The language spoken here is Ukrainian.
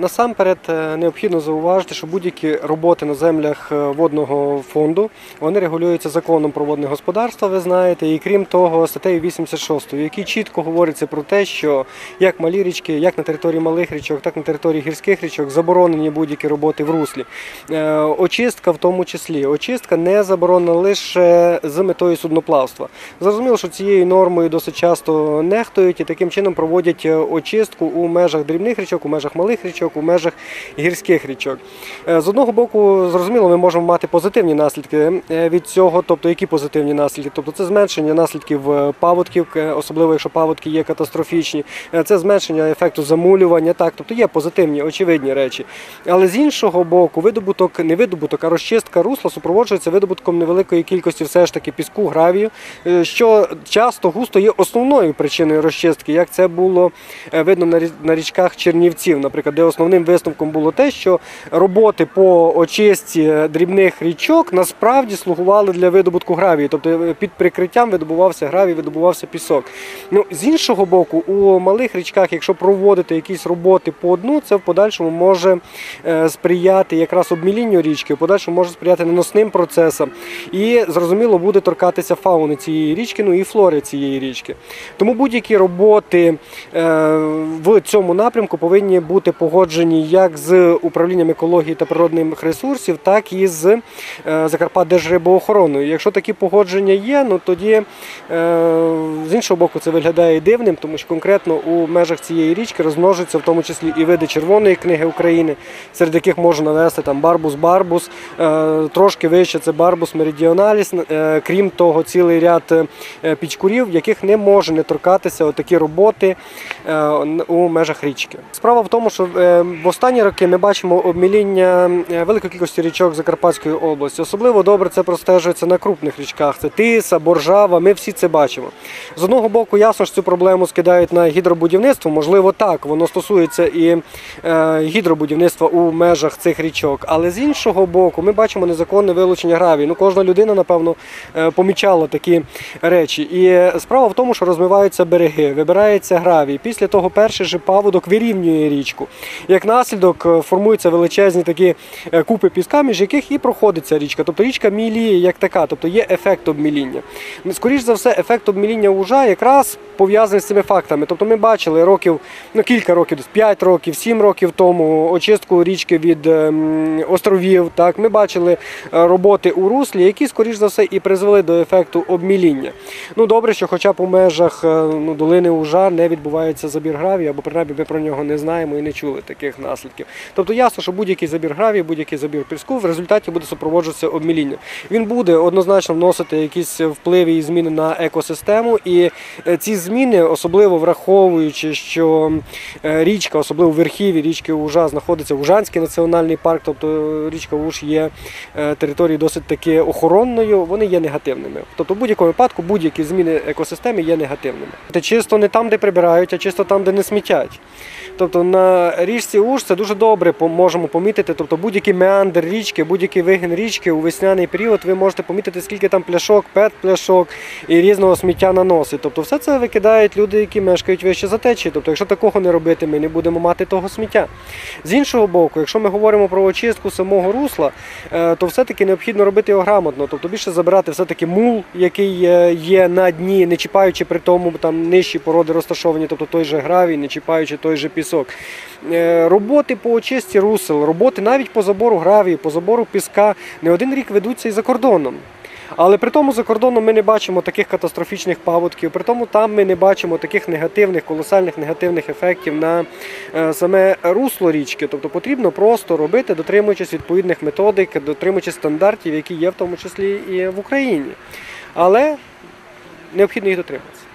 Насамперед е, необхідно зауважити, що будь-які роботи на землях е, водного фонду вони регулюються законом про водне господарство, ви знаєте, і крім того, статтею 86, в чітко говориться про те, що як малі річки, як на території малих річок, так і на території гірських річок заборонені будь-які роботи в руслі. Е, Очистка в тому числі. Очистка не заборонена лише з метою судноплавства. Зрозуміло, що цією нормою досить часто нехтують і таким чином проводять очистку у межах дрібних річок, у межах малих річок, у межах гірських річок. Е, З одного боку, зрозуміло, ми можемо мати позитивні наслідки е, від цього, тобто які позитивні наслідки? Тобто це зменшення наслідків е, паводків, особливо якщо паводки є катастрофічні, це зменшення ефекту замулювання, так, тобто є позитивні, очевидні речі. Але з іншого боку, видобуток, не видобуток, а розчистка русла супроводжується видобутком невеликої кількості все ж таки піску, гравію, що часто густо є основною причиною розчистки, як це було видно на річках Чернівців, наприклад, де основним висновком було те, що роботи по очистці дрібних річок насправді слугували для видобутку гравію, тобто е, під прикриттям видобувався гравій, видобувався пісок. Ну, з іншого боку, у малих річках, якщо проводити якісь роботи по дну, це в подальшому може е, сприяти якраз обмілінню річки, в подальшому може сприяти наносним процесам. І зрозуміло буде торкатися фауни цієї річки, ну і флори цієї річки. Тому будь-які роботи е, в цьому напрямку повинні бути погоджені як з управлінням екології та природних ресурсів, так і з е, Закарпатдержрибоохороною. Якщо такі погодження є, ну тоді е, з іншого боку це виглядає дивним, тому що конкретно у межах цієї річки розмножуються в тому числі і види Червоної книги України, серед яких можна навести там барбус барбус, е, трошки вище це барбус меридіоналіс. Крім того, цілий ряд пічкурів, яких не може не торкатися отакі роботи у межах річки. Справа в тому, що в останні роки ми бачимо обміління е, великої кількості річок Закарпатської області. Особливо добре це простежується на крупних річках. Це Тиса, Боржава. Ми всі це бачимо. З одного боку, ясно, що цю проблему скидають на гідробудівництво. Можливо, так, воно стосується і е, гідробудівництва у межах цих річок. Але з іншого боку, ми бачимо незаконне вилучення гравію. Ну, кожна людина, напевно, е, помічала такі речі. І справа в тому, що розмиваються береги, вибирається гравій. Після того перший же паводок вирівнює річку. Як наслідок е, формуються величезні такі е, купи піска, між яких і проходить ця річка. Тобто річка міліє як така, тобто є ефект обміління. Ну, Скоріш за все, ефект обміління ужа якраз пов'язаний з цими фактами. Тобто ми бачили років, ну кілька років, десь 5 років, 7 років тому очистку річки від ем, островів. Так, ми бачили е, роботи у руслі, які, скоріш за все, і призвели до ефекту обміління. Ну добре, що хоча б у межах ну, долини Ужа не відбувається забір гравію, або принаймні ми про нього не знаємо і не чули таких наслідків. Тобто ясно, що будь-який забір гравію, будь-який забір піску в результаті буде супроводжуватися обмілінням. Він буде однозначно вносити якісь впливи і зміни на екосистему, і е, ці зміни, особливо враховуючи, що е, річка, особливо в верхів'ї річки Ужа, знаходиться Ужанський національний парк, тобто річка Уж є е, територією досить таки охоронною, вони є негативними. Тобто, в будь-якому випадку будь-які зміни екосистеми є негативними. Чисто не там, де прибирають, а чисто там, де не смітять. Тобто на річці Уж це дуже добре можемо помітити. Тобто будь-який меандр річки, будь-який вигін річки у весняний період ви можете помітити, скільки там пляшок, пет-пляшок і різного сміття наносить. Тобто все це викидають люди, які мешкають вище за течією. Тобто, якщо такого не робити, ми не будемо мати того сміття. З іншого боку, якщо ми говоримо про очистку самого русла, е, то все-таки необхідно робити його грамотно. Тобто більше забирати все-таки мул, який е, є на дні, не чіпаючи при тому там нижчі породи розташовані, тобто той же гравій, не чіпаючи той же пісок. Е, Роботи по очистці русел, роботи навіть по забору гравію, по забору піска не один рік ведуться і за кордоном. Але при тому за кордоном ми не бачимо таких катастрофічних паводків, при тому там ми не бачимо таких негативних, колосальних негативних ефектів на е, саме русло річки. Тобто потрібно просто робити, дотримуючись відповідних методик, дотримуючись стандартів, які є в тому числі і в Україні. Але необхідно їх дотриматися.